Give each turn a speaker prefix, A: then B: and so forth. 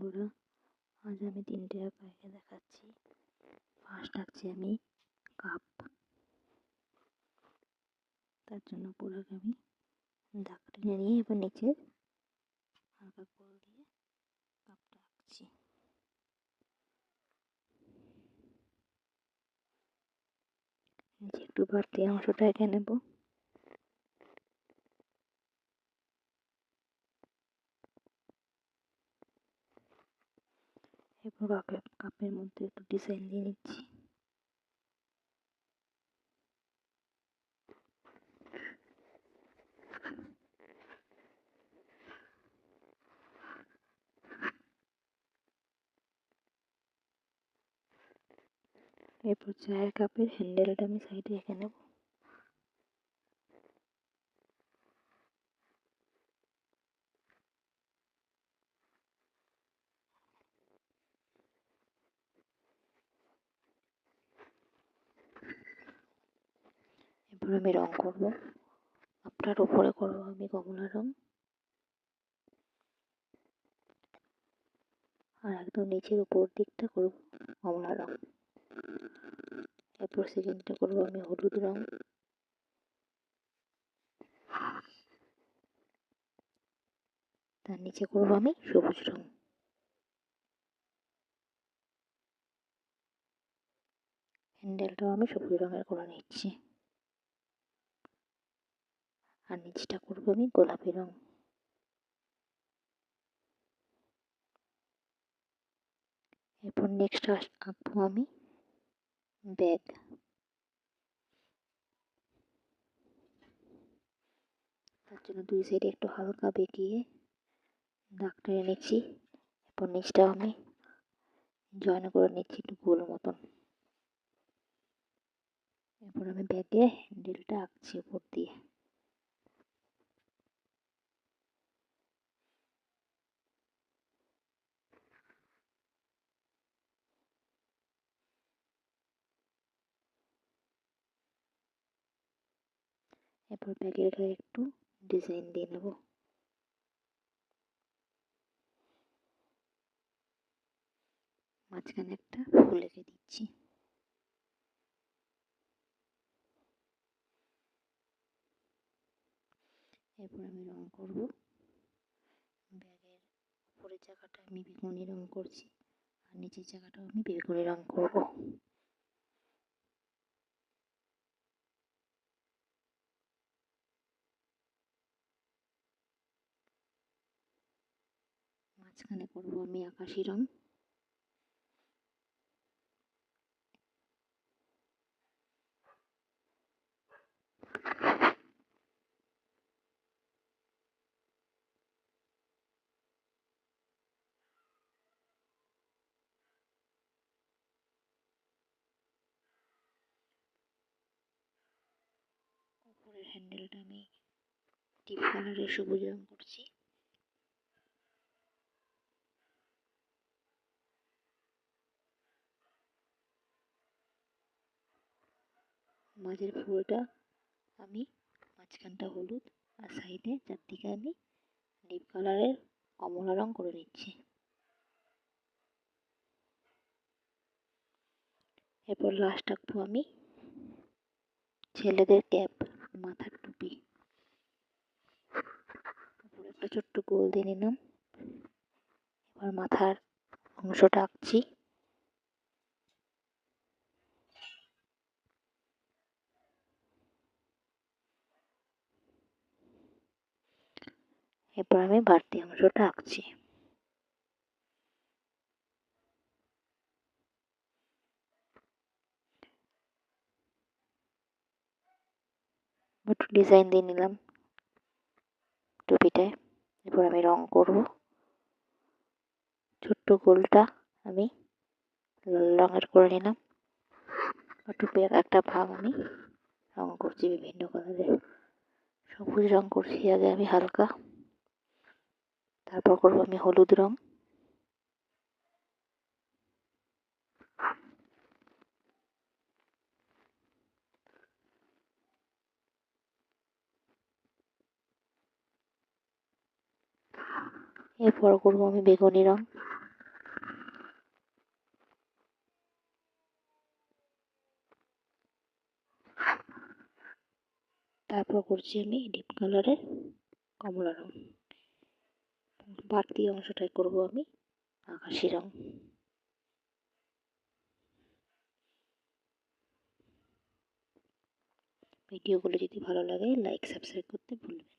A: বন্ধুরা আজ আমি তিনটে এঁকে দেখাচ্ছি। ফার্স্ট আঁকছি আমি কাপ। তার জন্য পুরোকে আমি দাগ নিয়ে এবার নিচে হালকা কোল দিয়ে কাপটা আঁকছি। নিচে একটু বাড়তি অংশটা এঁকে নেব। এরপর কাপের মধ্যে একটু ডিজাইন দিয়ে নিচ্ছি এরপর চায়ের কাপের হ্যান্ডেলটা আমি সাইডে রেখে নেব আমি রং করব। আপনার উপরে করব আমি কমলা রং। আর একদম নিচের উপর দিকটা করব কমলা রং। এরপর সেকেন্ডটা করব আমি হলুদ রং। তার নিচে করব আমি সবুজ রং। হ্যান্ডেলটাও আমি সবুজ রঙের করে নিচ্ছি। আর নিচটা করব আমি গোলাপি রং। এরপর নেক্সট আঁকবো আমি ব্যাগ তার জন্য দুই সাইডে একটু হালকা বেঁকিয়ে দাগ টেনে নিচ্ছি। এরপর নিচটা আমি জয়েন করে নিচ্ছি একটু গোল মতন। এরপর আমি ব্যাগে হ্যান্ডেলটা আঁকছি উপর দিয়ে। এরপর ব্যাগের গায়ে একটু ডিজাইন দিয়ে নেব। মাঝখানে একটা ফুল এঁকে দিচ্ছি। এরপর আমি রং করব। ব্যাগের উপরের জায়গাটা আমি বেগুনি রং করছি, আর নিচের জায়গাটাও আমি বেগুনি রং করব। মাঝখানে করব আমি আকাশি রং। হ্যান্ডেলটা আমি ডিপ কালারের সবুজ রং করছি। মাঝের ফুলটা আমি, মাঝখানটা হলুদ আর সাইডে চারদিকে আমি ডিপ কালারের কমলা রং করে নিচ্ছি। এরপর লাস্ট আঁকবো আমি ছেলেদের ক্যাপ মাথার টুপি। একটা ছোট্ট গোল দিয়ে নিলাম। এবার মাথার অংশটা আঁকছি। এরপর আমি বাড়তি অংশটা আঁকছি একটু ডিজাইন দিয়ে নিলাম টুপিটায়। এরপর আমি রং করব। ছোট্ট গোলটা আমি রঙের করে নিলাম। টুপির একটা ভাগ আমি রং করছি বিভিন্ন কালারের সবুজ রং করছি, আগে আমি হালকা। তারপর করব আমি হলুদ রং। এরপর করব আমি বেগুনি রং। তারপর করছি আমি ডিপ কালারের কমলা রং। বাড়তি অংশটাই করব আমি আকাশি রং। ভিডিওগুলো যদি ভালো লাগে লাইক সাবস্ক্রাইব করতে ভুলবেন